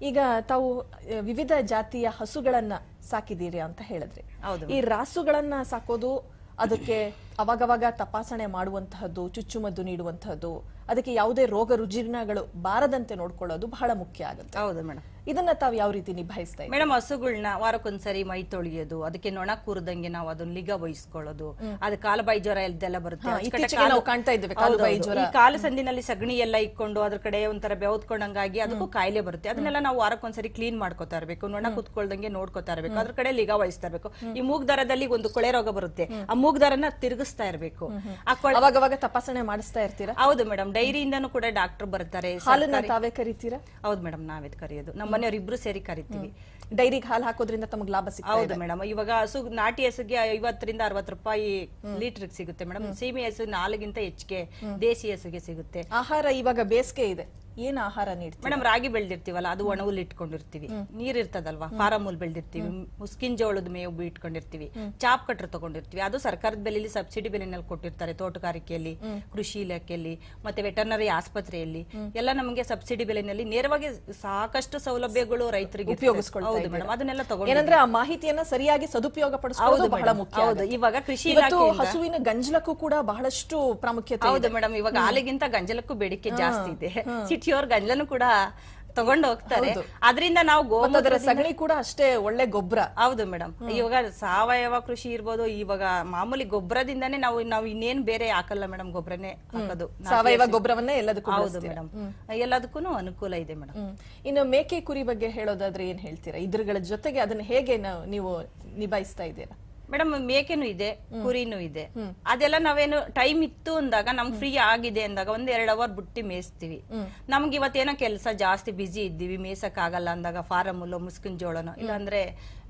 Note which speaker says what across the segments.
Speaker 1: ಈಗ ತಾವು ವಿವಿಧ ಜಾತಿಯ ಹಸುಗಳನ್ನ ಸಾಕಿದೀರಿ ಅಂತ ಹೇಳಿದ್ರಿ.
Speaker 2: ಹೌದು
Speaker 1: ಈ ರಾಸುಗಳನ್ನ ಸಾಕೋದು ಅದಕ್ಕೆ ಅವಾಗವಾಗ ತಪಾಸಣೆ ಮಾಡುವಂತಹದ್ದು ಚುಚ್ಚುಮದ್ದು ನೀಡುವಂತಹದ್ದು ಅದಕ್ಕೆ ಯಾವುದೇ ರೋಗ ರುಜಿನಗಳು ಬಾರದಂತೆ ನೋಡ್ಕೊಳ್ಳೋದು ಬಹಳ ಮುಖ್ಯ ಆಗುತ್ತೆ.
Speaker 2: ಹೌದು ಮೇಡಮ್
Speaker 1: ಇದನ್ನ ತಾವು ಯಾವ ರೀತಿ ನಿಭಾಯಿಸ್ತಾ
Speaker 2: ಮೇಡಮ್ ಹಸುಗಳನ್ನ ವಾರಕ್ಕೊಂದ್ಸರಿ ಮೈ ತೊಳೆಯೋದು ಅದಕ್ಕೆ ನೊಣ ಕೂರದಂಗೆ ನಾವು ಅದನ್ನ ನಿಗಾ ವಹಿಸ್ಕೊಳ್ಳೋದು ಅದು ಕಾಲು ಬಾಯಿ ಜ್ವರ ಇದೆಲ್ಲ ಬರುತ್ತೆ
Speaker 1: ಕಾಣ್ತಾ ಇದ್ದೇವೆ ಕಾಲು
Speaker 2: ಸಂದಿನಲ್ಲಿ ಸಗಣಿ ಎಲ್ಲ ಇಕ್ಕೊಂಡು ಅದ್ರ ಕಡೆ ಒಂಥರ ಬೆವತ್ಕೊಂಡಂಗಾಗಿ ಅದಕ್ಕೂ ಕಾಯಿಲೆ ಬರುತ್ತೆ. ಅದನ್ನೆಲ್ಲ ನಾವು ವಾರಕ್ಕೊಂದ್ಸರಿ ಕ್ಲೀನ್ ಮಾಡ್ಕೋತಾ ಇರಬೇಕು ನೊಣ ಕುತ್ಕೊಳ್ದಂಗೆ ನೋಡ್ಕೋತಾ ಇರಬೇಕು ಅದ್ರ ಕಡೆ ನಿಗಾ ವಹಿಸ್ತಾ ಇರಬೇಕು. ಈ ಮೂಗ್ ದರದಲ್ಲಿ ಒಂದು ಕೊಳೆ ರೋಗ ಬರುತ್ತೆ. ಆ ಮೂಗ್ ದಾರನ ತಿರುಗಿಸ್ತಾ ಇರಬೇಕು.
Speaker 1: ಅವಾಗವಾಗ ತಪಾಸಣೆ ಮಾಡಿಸ್ತಾ ಇರ್ತೀರಾ?
Speaker 2: ಹೌದು ಮೇಡಮ್. ಡೈರಿಯಿಂದನೂ ಕೂಡ ಡಾಕ್ಟರ್ ಬರ್ತಾರೆ.
Speaker 1: ಹಾಲನ್ನ ತಾವೇ ಕರಿತೀರಾ?
Speaker 2: ಹೌದು ಮೇಡಮ್ ನಾವೇ ಕರೆಯೋದು. ನಮ್ಮ ಮನೆಯವ್ರು ಇಬ್ರು ಸೇರಿ ಕರಿತೀವಿ.
Speaker 1: ಡೈರಿಗೆ ಹಾಲು ಹಾಕೋದ್ರಿಂದ ತಮಗೆ ಲಾಭ ಸಿಗ್ತಾ
Speaker 2: ಹೌದು ಮೇಡಮ್. ಇವಾಗ ಹಸು ನಾಟಿ ಹಸುಗೆ ಐವತ್ತರಿಂದ ಅರವತ್ತು ರೂಪಾಯಿ ಲೀಟರ್ ಸಿಗುತ್ತೆ ಮೇಡಮ್. ಸೀಮೆ ಹಸು ನಾಲ್ಗಿಂತ ಹೆಚ್ಚಿಗೆ ದೇಸಿ ಹಸುಗೆ ಸಿಗುತ್ತೆ.
Speaker 1: ಆಹಾರ ಇವಾಗ ಬೇಸಿಗೆ ಇದೆ. ಏನ್ ಆಹಾರ ನೀಡ್ತೀವಿ
Speaker 2: ಮೇಡಮ್ ರಾಗಿ ಬೆಳ್ದಿರ್ತೀವಲ್ಲ ಅದು ಒಣಹುಲ್ ಇಟ್ಕೊಂಡಿರ್ತೀವಿ. ನೀರ್ ಇರ್ತದಲ್ವಾ? ಫಾರಂ ಹುಲ್ ಬೆಳ್ದಿರ್ತೀವಿ. ಮುಸ್ಕಿನ್ ಜೋಳದ ಮೇವು ಇಟ್ಕೊಂಡಿರ್ತೀವಿ. ಚಾಪ್ ಕಟ್ರ್ ತಗೊಂಡಿರ್ತೀವಿ. ಅದು ಸರ್ಕಾರದ ಬೆಲೆಯಲ್ಲಿ ಸಬ್ಸಿಡಿ ಬೆಲೆನಲ್ಲಿ ಕೊಟ್ಟಿರ್ತಾರೆ ತೋಟಗಾರಿಕೆಯಲ್ಲಿ ಕೃಷಿ ಇಲಾಖೆಯಲ್ಲಿ ಮತ್ತೆ ವೆಟರ್ನರಿ ಆಸ್ಪತ್ರೆಯಲ್ಲಿ. ಎಲ್ಲ ನಮಗೆ ಸಬ್ಸಿಡಿ ಬೆಲೆನಲ್ಲಿ ನೇರವಾಗಿ ಸಾಕಷ್ಟು ಸೌಲಭ್ಯಗಳು ರೈತರಿಗೆ ಹೌದು ಮೇಡಮ್ ಅದನ್ನೆಲ್ಲ ತಗೊಂಡು
Speaker 1: ಏನಂದ್ರೆ ಆ ಮಾಹಿತಿಯನ್ನ ಸರಿಯಾಗಿ ಸದುಪಯೋಗ ಪಡಿಸೋದು ಬಹಳ ಮುಖ್ಯ
Speaker 2: ಹೌದು. ಇವಾಗ ಕೃಷಿ
Speaker 1: ಹಸುವಿನ ಗಂಜಲಕ್ಕೂ ಕೂಡ ಬಹಳಷ್ಟು ಪ್ರಾಮುಖ್ಯತೆ
Speaker 2: ಹೌದು ಮೇಡಮ್ ಇವಾಗ ಹಾಲಿಗಿಂತ ಗಂಜಲಕ್ಕೂ ಬೇಡಿಕೆ ಜಾಸ್ತಿ ಇದೆ. ಸಿಟಿಯವ್ರ ಗಂಜಲನು ಕೂಡ ತಗೊಂಡು ಹೋಗ್ತಾರೆ. ಅದರಿಂದ ನಾವು ಗೋಮೂತ್ರ
Speaker 1: ಸಗಣಿ ಕೂಡ ಅಷ್ಟೇ ಒಳ್ಳೆ ಗೊಬ್ಬರ.
Speaker 2: ಹೌದು ಮೇಡಮ್ ಇವಾಗ ಸಾವಯವ ಕೃಷಿ ಇರ್ಬೋದು ಇವಾಗ ಮಾಮೂಲಿ ಗೊಬ್ಬರದಿಂದಾನೇ ನಾವು ನಾವು ಇನ್ನೇನ್ ಬೇರೆ ಹಾಕಲ್ಲ ಮೇಡಮ್ ಗೊಬ್ಬರನೇ ಹಾಕೋದು.
Speaker 1: ಸಾವಯವ ಗೊಬ್ಬರವನ್ನೇ ಎಲ್ಲದಕ್ಕೂ
Speaker 2: ಹೌದು ಮೇಡಮ್ ಎಲ್ಲದಕ್ಕೂ ಅನುಕೂಲ ಇದೆ ಮೇಡಮ್.
Speaker 1: ಇನ್ನು ಮೇಕೆ ಕುರಿ ಬಗ್ಗೆ ಹೇಳೋದಾದ್ರೆ ಏನ್ ಹೇಳ್ತೀರಾ? ಇದ್ರಗಳ ಜೊತೆಗೆ ಅದನ್ನ ಹೇಗೆ ನೀವು ನಿಭಾಯಿಸ್ತಾ ಇದ್ದೀರಾ?
Speaker 2: ಮೇಡಮ್ ಮೇಕೆನೂ ಇದೆ ಕುರಿನೂ ಇದೆ. ಅದೆಲ್ಲ ನಾವೇನು ಟೈಮ್ ಇತ್ತು ಅಂದಾಗ ನಮ್ಗೆ ಫ್ರೀ ಆಗಿದೆ ಅಂದಾಗ ಒಂದ್ ಎರಡ್ ಅವರ್ ಬುಟ್ಟಿ ಮೇಯಿಸ್ತೀವಿ. ನಮ್ಗೆ ಇವತ್ತೇನೋ ಕೆಲಸ ಜಾಸ್ತಿ ಬಿಸಿ ಇದ್ದೀವಿ ಮೇಯ್ಸಕ್ ಆಗಲ್ಲ ಅಂದಾಗ ಫಾರಮ್ ಹುಲ್ಲು ಮುಸ್ಕಿನ ಜೋಳನೋ ಇಲ್ಲಾಂದ್ರೆ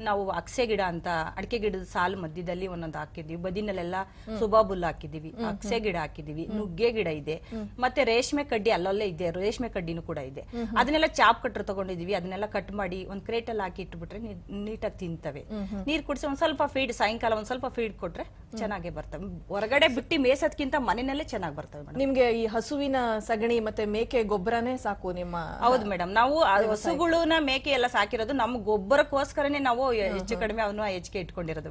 Speaker 2: ನಾವು ಅಕ್ಸೆ ಗಿಡ ಅಂತ ಅಡಿಕೆ ಗಿಡದ ಸಾಲು ಮಧ್ಯದಲ್ಲಿ ಒಂದೊಂದು ಹಾಕಿದ್ವಿ ಬದಿನಲ್ಲೆಲ್ಲ ಸುಬಾಬುಲ್ ಹಾಕಿದೀವಿ ಅಕ್ಸೆ ಗಿಡ ಹಾಕಿದೀವಿ ನುಗ್ಗೆ ಗಿಡ ಇದೆ ಮತ್ತೆ ರೇಷ್ಮೆ ಕಡ್ಡಿ ಅಲ್ಲಲ್ಲೇ ಇದೆ ರೇಷ್ಮೆ ಕಡ್ಡಿನೂ ಕೂಡ ಇದೆ. ಅದನ್ನೆಲ್ಲ ಚಾಪ್ ಕಟ್ರ್ ತಗೊಂಡಿದೀವಿ ಅದನ್ನೆಲ್ಲ ಕಟ್ ಮಾಡಿ ಒಂದ್ ಕ್ರೇಟಲ್ಲಿ ಹಾಕಿ ಇಟ್ಬಿಟ್ರೆ ನೀಟಾಗಿ ತಿಂತವೆ. ನೀರ್ ಕುಡಿಸಿ ಒಂದ್ ಸ್ವಲ್ಪ ಫೀಡ್ ಸಾಯಂಕಾಲ ಒಂದ್ ಸ್ವಲ್ಪ ಫೀಡ್ ಕೊಟ್ರೆ ಚೆನ್ನಾಗೇ ಬರ್ತವೆ. ಹೊರಗಡೆ ಬಿಟ್ಟು ಮೇಸದ್ಕಿಂತ ಮನೆಯಲ್ಲೇ ಚೆನ್ನಾಗಿ ಬರ್ತವೆ ಮೇಡಮ್.
Speaker 1: ನಿಮ್ಗೆ ಈ ಹಸುವಿನ ಸಗಣಿ ಮತ್ತೆ ಮೇಕೆ ಗೊಬ್ಬರನೇ ಸಾಕು ನಿಮ್ಮ
Speaker 2: ಹೌದು ಮೇಡಮ್. ನಾವು ಆ ಹಸುಗಳನ್ನ ಮೇಕೆ ಎಲ್ಲ ಸಾಕಿರೋದು ನಮ್ಮ ಗೊಬ್ಬರಕ್ಕೋಸ್ಕರನೇ ನಾವು ಹೆಚ್ಚು ಕಡಿಮೆ ಅವನು ಹೆಚ್ಚಿಗೆ ಇಟ್ಕೊಂಡಿರೋದು